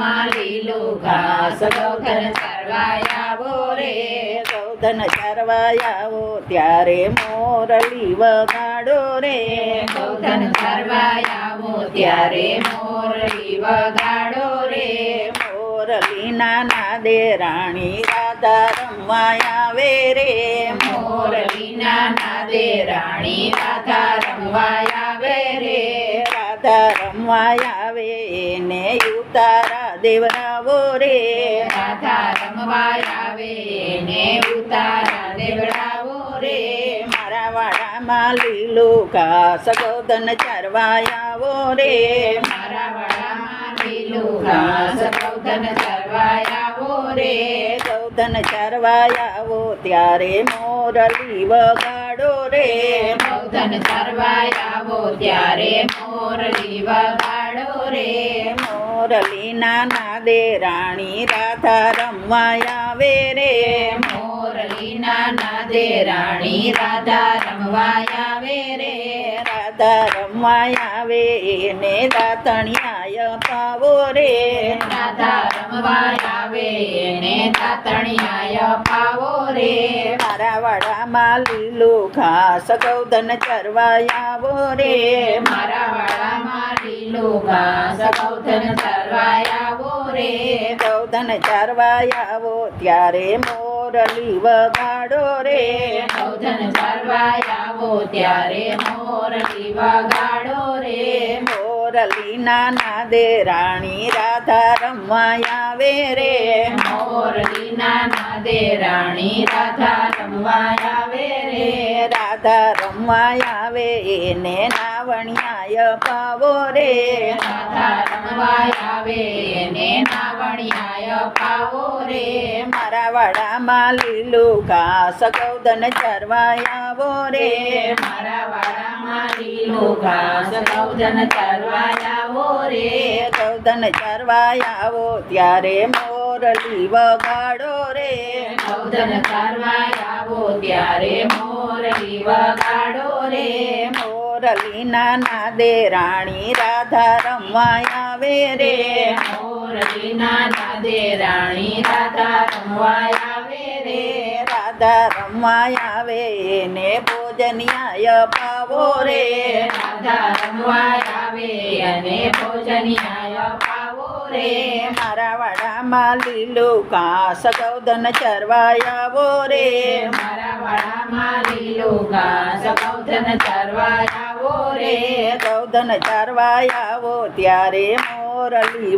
વાડામાં લીલું ઘાસ ગૌધન ચરવાયાવો રે. ગૌધન ચરવાયાવો ત્યારે મોરલી વગાડો રે. ગૌધન ચરવાયાવો ત્યારે મોરલી વગાડો રે. મોરલી નાના દે રાણી રાધા રમવા આવે રે. નાના દે રાણી રાધા રમવા આવે રે. રાધા રમવા આવે ને ઉતારા દેવરાવો રે રાધા રમવા આવે ને ઉતારા દેવડાવો રે મારા વાડામાં લીલો ઘાસ ગોધન ચરવાયાવો રે મારા વાડામાં લીલો ઘાસ ગૌધન ચરવાયાવો રે ગૌધન ચરવાયાવો ત્યારે મોરલી વગાડો રે ગૌધન ચરવાયાવો ત્યારે મોરલી વગાડો રે. મોરલીના નાદે રાણી રાધા રમવા આવે રે. મોરલીના નાદે રાણી રાધા રમવા આવે રે. રાધા રમવા આવે એને દાતણિયાય પાવો રે. રાધા રમવા આવે ને તાતણિયાય પાવો રે. મારા વાડામાં લીલું ઘાસ ગૌધન ચરવાયાવો રે. મારા વાડામાં લીલું ઘાસ ગૌધન ચરવાયાવો રે. ગૌધન ચરવાયાવો ત્યારે મોરલી વગાડો રે. ગૌધન ચરવાયાવો ત્યારે મોરલી વગાડો રે. મોરલીના દે રાણી રાધા રમવા આવે રે. નાના દે રાણી રાધા રમવા આવે રે. રાધા રમવા આવે એને નાવણિયાય પાવો રે. રાધા રમવા આવે ને નાવણિયાય પાવો રે. મારા વાડામાં લીલું ઘાસ ગૌધન ચરવાયાવો રે. મારા લીલું ઘાસ ચરવાયાવો રે ચરવાયાવો ત્યારે મોરલી વગાડો રે. ગૌધન ચરવાયાવો ત્યારે મોરલી વગાડો રે. મોરલીના નાદે રાણી રાધા રમવા આવે રે. મોરલીના નાદે રાણી રાધા રમવા આવે રે. રાધા રમવા આવે ને ભોજનિયાય પાવો રે. રાધા રમવા આવે અને ભોજનિયાય પાવો રે મારા વાડામાં લીલું ઘાસ ગૌધન ચરવાયાવો રે. મારા વાડામાં લીલું ઘાસ ગૌધન ચરવાયાવો રે ગૌધન ચરવાયાવો ત્યારે મોરલી